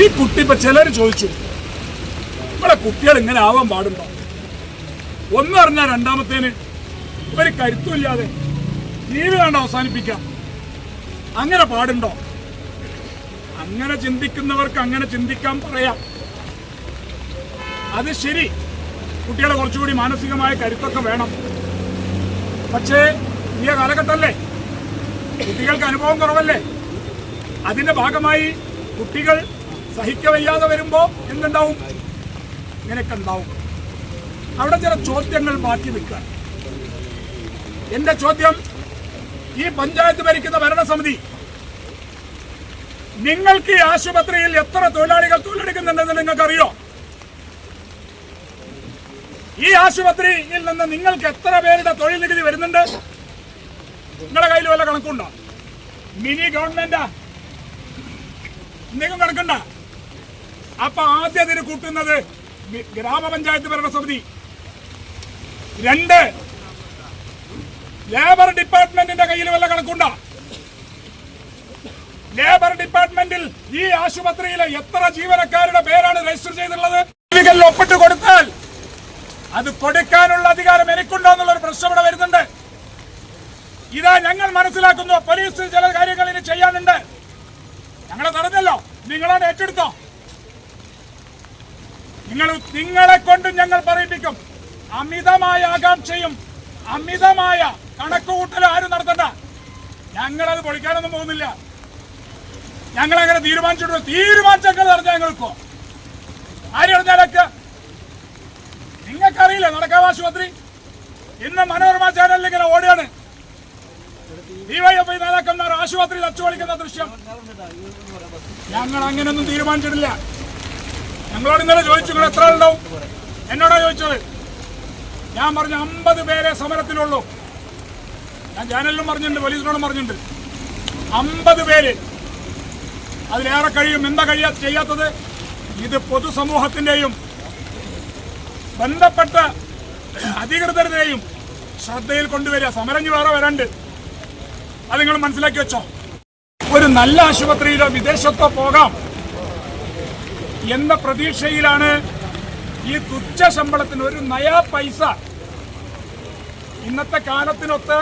ഈ കുട്ടി ഇപ്പൊ ചിലര് ചോദിച്ചു ഇവിടെ കുട്ടികൾ ഇങ്ങനെ ആവാൻ പാടുണ്ടോ? ഒന്ന് അറിഞ്ഞാൽ രണ്ടാമത്തേന് ഇവർ കരുത്തുമില്ലാതെ കണ്ട അവസാനിപ്പിക്കാം. അങ്ങനെ പാടുണ്ടോ? അങ്ങനെ ചിന്തിക്കുന്നവർക്ക് അങ്ങനെ ചിന്തിക്കാൻ പറയാം. അത് ശരി കുട്ടികളെ കുറച്ചുകൂടി മാനസികമായ കരുത്തൊക്കെ വേണം. പക്ഷേ ഈ കാലഘട്ടമല്ലേ കുട്ടികൾക്ക് അനുഭവം കുറവല്ലേ? അതിന്റെ ഭാഗമായി കുട്ടികൾ സഹിക്കവയ്യാതെ വരുമ്പോ എന്തുണ്ടാവും? ഇങ്ങനെയൊക്കെ ഉണ്ടാവും അവിടെ ചില ചോദ്യങ്ങൾ ബാക്കി നിൽക്കുക എന്റെ ചോദ്യം ഈ പഞ്ചായത്ത് ഭരിക്കുന്ന ഭരണസമിതി നിങ്ങൾക്ക് ഈ ആശുപത്രിയിൽ എത്ര തൊഴിലാളികൾ തൊഴിലെടുക്കുന്നുണ്ടെന്ന് നിങ്ങൾക്കറിയോ? ഈ ആശുപത്രിയിൽ നിന്ന് നിങ്ങൾക്ക് എത്ര പേരുടെ തൊഴിൽ നികുതി വരുന്നുണ്ട്? നിങ്ങളുടെ കയ്യിൽ വല്ല കണക്കുണ്ടോ? മിനി ഗവൺമെന്റാ? എന്തെങ്കിലും കണക്കുണ്ട? അപ്പൊ ആദ്യം അതിന് കൂട്ടുന്നത് ഗ്രാമപഞ്ചായത്ത് ഭരണസമിതി. രണ്ട് ലേബർ ഡിപ്പാർട്ട്മെന്റിന്റെ കയ്യിൽ വല്ല കണക്കുണ്ട? ലേബർ ഡിപ്പാർട്ട്മെന്റിൽ ഈ ആശുപത്രിയിലെ എത്ര ജീവനക്കാരുടെ പേരാണ് രജിസ്റ്റർ ചെയ്തിട്ടുള്ളത്? ഒപ്പിട്ട് കൊടുത്താൽ അത് കൊടുക്കാനുള്ള അധികാരം എനിക്കുണ്ടോ എന്നുള്ള ഒരു പ്രശ്നം ഇവിടെ വരുന്നുണ്ട്. ഇതാ ഞങ്ങൾ മനസ്സിലാക്കുന്നു. പോലീസ് ചില കാര്യങ്ങൾ ഇനി ചെയ്യാനുണ്ട്. ഞങ്ങളെ തടഞ്ഞല്ലോ നിങ്ങളാണ് ഏറ്റെടുത്തോ? നിങ്ങൾ നിങ്ങളെ കൊണ്ട് ഞങ്ങൾ പറയിപ്പിക്കും. അമിതമായ ആകാംക്ഷയും അമിതമായ കണക്കുകൂട്ടലും ആരും നടത്തണ്ട. ഞങ്ങളത് പൊളിക്കാനൊന്നും പോകുന്നില്ല. ഞങ്ങൾ അങ്ങനെ തീരുമാനിച്ചിട്ടു തീരുമാനിച്ചൊക്കെ ഞങ്ങൾക്കോ ആര് പറഞ്ഞാലൊക്കെ നിങ്ങൾക്കറിയില്ല നടക്കാവ് ആശുപത്രി? ഇന്ന് മനോരമ ചാനലിൽ ഇങ്ങനെ ഓടിയാണ് ഡിവൈഎഫ്ഐ നേതാക്കന്മാർ ആശുപത്രിയിൽ അച്ചുപൊളിക്കുന്ന ദൃശ്യം. ഞങ്ങൾ അങ്ങനെയൊന്നും തീരുമാനിച്ചിട്ടില്ല. ഞങ്ങളോട് ഇന്നലെ ചോദിച്ചു നിങ്ങൾ എത്ര ഉണ്ടാവും എന്നോടാ ചോദിച്ചത്. ഞാൻ പറഞ്ഞു അമ്പത് പേരെ സമരത്തിലുള്ളൂ ഞാൻ ചാനലിലും പറഞ്ഞിട്ടുണ്ട് പോലീസിനോടും പറഞ്ഞിട്ടുണ്ട്. അമ്പത് പേര് അതിലേറെ കഴിയും. എന്താ കഴിയാ ചെയ്യാത്തത്? ഇത് പൊതുസമൂഹത്തിന്റെയും ബന്ധപ്പെട്ട അധികൃതരുടെയും ശ്രദ്ധയിൽ കൊണ്ടുവരിക. സമരം ഇനി വേറെ വരണ്ട്. അത് നിങ്ങൾ മനസ്സിലാക്കി വെച്ചോ. ഒരു നല്ല ആശുപത്രിയിലോ വിദേശത്തോ പോകാം. എന്ന പ്രതീക്ഷയിലാണ് ഈ തുച്ഛ ശമ്പളത്തിന് ഒരു നയാ പൈസ. ഇന്നത്തെ കാലത്തിനൊത്ത്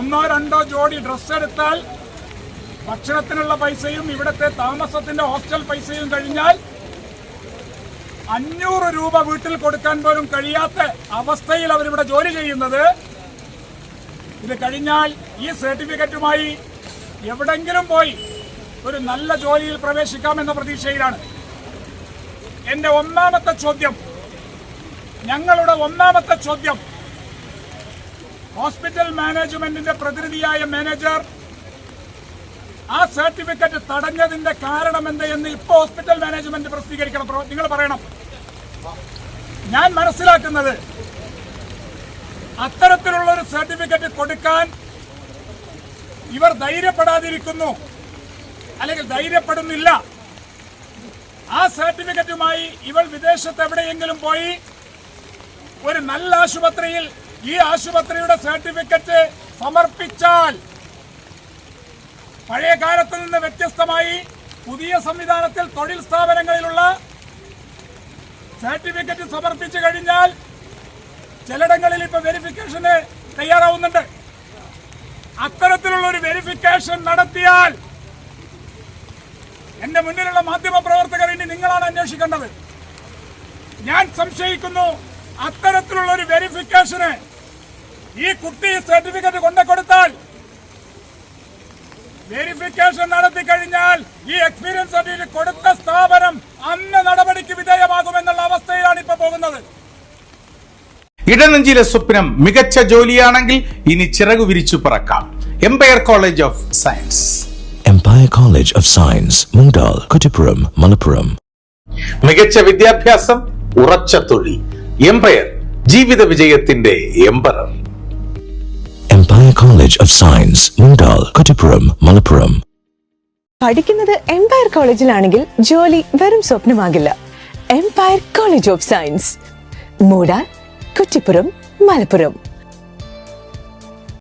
ഒന്നോ രണ്ടോ ജോഡി ഡ്രസ്സ് എടുത്താൽ ഭക്ഷണത്തിനുള്ള പൈസയും ഇവിടുത്തെ താമസത്തിന്റെ ഹോസ്റ്റൽ പൈസയും കഴിഞ്ഞാൽ അഞ്ഞൂറ് രൂപ വീട്ടിൽ കൊടുക്കാൻ പോലും കഴിയാത്ത അവസ്ഥയിൽ അവരിവിടെ ജോലി ചെയ്യുന്നത്. ഇത് കഴിഞ്ഞാൽ ഈ സർട്ടിഫിക്കറ്റുമായി എവിടെങ്കിലും പോയി ഒരു നല്ല ജോലിയിൽ പ്രവേശിക്കാമെന്ന പ്രതീക്ഷയിലാണ്. എന്റെ ഒന്നാമത്തെ ചോദ്യം ഞങ്ങളുടെ ഒന്നാമത്തെ ചോദ്യം ഹോസ്പിറ്റൽ മാനേജ്മെന്റിന്റെ പ്രതിനിധിയായ മാനേജർ ആ സർട്ടിഫിക്കറ്റ് തടഞ്ഞതിന്റെ കാരണം എന്ത് എന്ന് ഇപ്പൊ ഹോസ്പിറ്റൽ മാനേജ്മെന്റ് പ്രസിദ്ധീകരിക്കണം. നിങ്ങൾ പറയണം. ഞാൻ മനസ്സിലാക്കുന്നത് അത്തരത്തിലുള്ള ഒരു സർട്ടിഫിക്കറ്റ് കൊടുക്കാൻ ഇവർ ധൈര്യപ്പെടാതിരിക്കുന്നു. അല്ലെങ്കിൽ ധൈര്യപ്പെടുന്നില്ല. ആ സർട്ടിഫിക്കറ്റുമായി ഇവൾ വിദേശത്ത് എവിടെയെങ്കിലും പോയി ഒരു നല്ല ആശുപത്രിയിൽ ഈ ആശുപത്രിയുടെ സർട്ടിഫിക്കറ്റ് സമർപ്പിച്ചാൽ പഴയ കാലത്ത് നിന്ന് വ്യത്യസ്തമായി പുതിയ സംവിധാനത്തിൽ തൊഴിൽ സ്ഥാപനങ്ങളിലുള്ള സർട്ടിഫിക്കറ്റ് സമർപ്പിച്ചു കഴിഞ്ഞാൽ ചിലയിടങ്ങളിൽ ഇപ്പൊ വെരിഫിക്കേഷന് തയ്യാറാവുന്നുണ്ട്. അത്തരത്തിലുള്ള ഒരു വെരിഫിക്കേഷൻ നടത്തിയാൽ എന്റെ മുന്നിലുള്ള മാധ്യമ പ്രവർത്തകർ ഇനി നിങ്ങളാണ് അന്വേഷിക്കേണ്ടത്. ഞാൻ സംശയിക്കുന്നു അത്തരത്തിലുള്ള ഒരു വെരിഫിക്കേഷന് ഈ കുട്ടി സർട്ടിഫിക്കറ്റ് കൊണ്ടു കൊടുത്താൽ വെരിഫിക്കേഷൻ നടത്തി കഴിഞ്ഞാൽ ഈ എക്സ്പീരിയൻസ് സർട്ടിഫിക്കറ്റ് കൊടുത്ത സ്ഥാപനം അന്ന് നടപടിക്ക് വിധേയമാകുമെന്നുള്ള അവസ്ഥയിലാണ് ഇപ്പൊ പോകുന്നത്. ഇടനെഞ്ചിലെ സ്വപ്നം മികച്ച ജോലിയാണെങ്കിൽ ഇനി ചിറകു വിരിച്ചു പറക്കാം. Empire College of Science Empire College of Science, Mundal, Kuttipuram, Malappuram. മികച്ച വിദ്യാഭ്യാസം ഉറച്ച തൊഴിൽ എംപയർ ജീവിത വിജയത്തിന്റെ emperor Empire College of Science, Mundal, Kuttipuram, Malappuram. പഠിക്കുന്നത് എംപയർ കോളേജിലാണെങ്കിൽ ജോലി വെറും സ്വപ്നമാകില്ല എംപയർ കോളേജ് ഓഫ് സയൻസ് മൂടാർ കുറ്റിപ്പുറം മലപ്പുറം